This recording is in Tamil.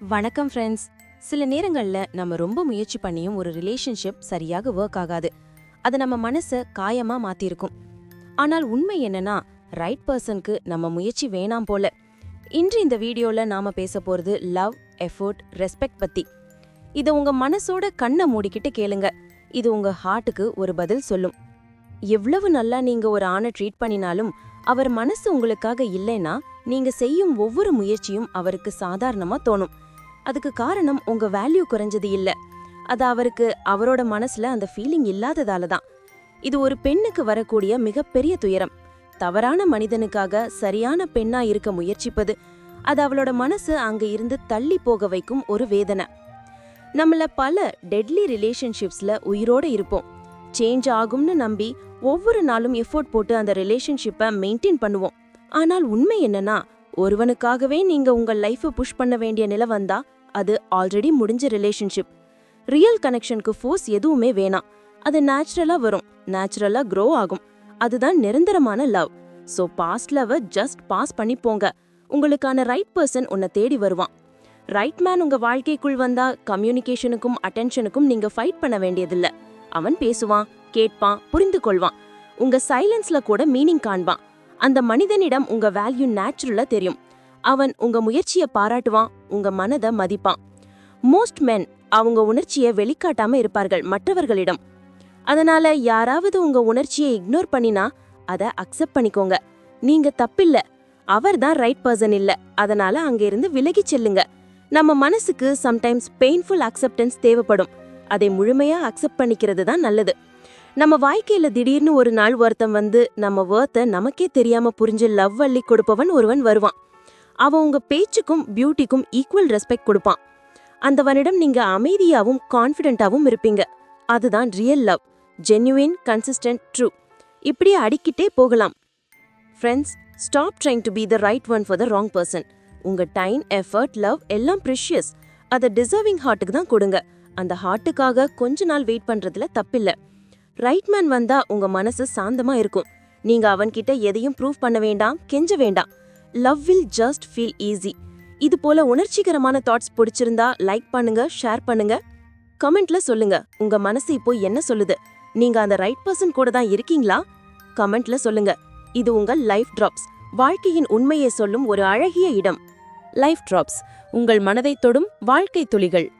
வணக்கம் ஃப்ரெண்ட்ஸ் சில நேரங்களில் நம்ம ரொம்ப முயற்சி பண்ணியும் ஒரு ரிலேஷன்ஷிப் சரியாக ஒர்க் ஆகாது. அது நம்ம மனசை காயமா மாற்றிருக்கும் ஆனால் உண்மை என்னன்னா ரைட் பர்சனுக்கு நம்ம முயற்சி வேணாம் போல. இன்று இந்த வீடியோவில் நாம பேச போறது லவ் எஃபோர்ட் ரெஸ்பெக்ட் பற்றி இதை உங்க மனசோட கண்ணை மூடிக்கிட்டு கேளுங்க. இது உங்கள் ஹார்ட்டுக்கு ஒரு பதில் சொல்லும். எவ்வளவு நல்லா நீங்கள் ஒரு ஆணை ட்ரீட் பண்ணினாலும் அவர் மனசு உங்களுக்காக இல்லைன்னா நீங்கள் செய்யும் ஒவ்வொரு முயற்சியும் அவருக்கு சாதாரணமாக தோணும். அதுக்கு காரணம் உங்க வேல்யூ குறைஞ்சது இல்ல. அது அவருக்கு அவரோட மனசுல அந்த ஃபீலிங் இல்லாததால தான் இது ஒரு பெண்ணுக்கு வரக்கூடிய மிகப்பெரிய துயரம். தவறான மனிதனுக்காக சரியான பெண்ணா இருக்க முயற்சிப்பது அது அவளோட மனசு அங்க இருந்து தள்ளி போக வைக்கும் ஒரு வேதனை. நம்மள பல டெட்லி ரிலேஷன்ஷிப்ஸ்ல உயிரோட இருப்போம். சேஞ்ச் ஆகும்னு நம்பி ஒவ்வொரு நாளும் எஃபோர்ட் போட்டு அந்த ரிலேஷன்ஷிப்பை மெயின்டைன் பண்ணுவோம். ஆனால் உண்மை என்னன்னா ஒருவனுக்காகவே நீங்க உங்க லைஃபை புஷ் பண்ண வேண்டிய நிலை வந்தா அது ஆல்ரெடி முடிஞ்ச ரிலேஷன்ஷிப் ரியல் கனெக்ஷனுக்கு ஃபோர்ஸ் எதுவுமே வேணாம். அது நேச்சுரலாக வரும். நேச்சுரலாக க்ரோ ஆகும். அதுதான் நிரந்தரமான லவ் சோ பாஸ்ட் லவ்வை ஜஸ்ட் பாஸ் பண்ணி போங்க. உங்களுக்கான ரைட் பர்சன் உன்னை தேடி வருவான். ரைட் மேன் உங்க வாழ்க்கைக்குள் வந்தா கம்யூனிகேஷனுக்கும் அட்டென்ஷனுக்கும் நீங்க ஃபைட் பண்ண வேண்டியதில்ல. அவன் பேசுவான் கேட்பான் புரிந்து கொள்வான். உங்க சைலன்ஸ்ல கூட மீனிங் காண்பான். அந்த மனிதனிடம் உங்க வேல்யூ நேச்சுரலாக தெரியும். அவன் உங்க முயற்சியை பாராட்டுவான் உங்க மனதை மதிப்பான். மோஸ்ட் மென் அவங்க உணர்ச்சியை வெளிக்காட்டாம இருப்பார்கள் மற்றவர்களிடம். அதனால யாராவது உங்க உணர்ச்சியை இக்னோர் பண்ணினா அதை அக்செப்ட் பண்ணிக்கோங்க. நீங்க தப்பில்ல. அவர் தான் ரைட் பர்சன் இல்ல. அதனால அங்க இருந்து விலகிச் செல்லுங்க. நம்ம மனசுக்கு சம்டைம்ஸ் பெயின்ஃபுல் அக்செப்டன்ஸ் தேவைப்படும். அதை முழுமையா அக்செப்ட் பண்ணிக்கிறது தான் நல்லது. நம்ம வாழ்க்கையில திடீர்னு ஒரு நாள் ஒருத்தன் வந்து நம்ம வேர்த்த நமக்கே தெரியாம புரிஞ்சு லவ் அள்ளி கொடுப்பவன் ஒருவன் வருவான். அவன் உங்க பேச்சுக்கும் பியூட்டிக்கும் ஈக்குவல் ரெஸ்பெக்ட் கொடுப்பான். அந்தவனிடம் நீங்க அமைதியாவும் கான்ஃபிடென்ட்டாவும் இருப்பீங்க. அதுதான் real love genuine consistent true இப்படியே அடிக்கிட்டே போகலாம். Friends stop trying to be the right one for the wrong person உங்க டைம் எஃபர்ட் லவ் எல்லாம் ப்ரிஷியஸ் அதை டிசர்விங் ஹார்ட்டுக்கு தான் கொடுங்க. அந்த ஹார்ட்டுக்காக கொஞ்ச நாள் வெயிட் பண்றதுல தப்பில்ல. ரைட் மேன் வந்தா உங்க மனசு சாந்தமா இருக்கும். நீங்க அவன்கிட்ட எதையும் ப்ரூவ் பண்ண வேண்டாம் கெஞ்ச வேண்டாம். Love will just feel easy இது போல உணர்ச்சிகரமான தாட்ஸ் பிடிச்சிருந்தா லைக் பண்ணுங்க ஷேர் பண்ணுங்க. கமெண்ட்ல சொல்லுங்க உங்க மனசு இப்போ என்ன சொல்லுது? நீங்க அந்த ரைட் பர்சன் கூட தான் இருக்கீங்களா? கமெண்ட்ல சொல்லுங்க இது உங்க லைஃப் டிராப்ஸ் வாழ்க்கையின் உண்மையை சொல்லும் ஒரு அழகிய இடம். லைஃப் டிராப்ஸ் உங்கள் மனதை தொடும் வாழ்க்கை துளிகள்.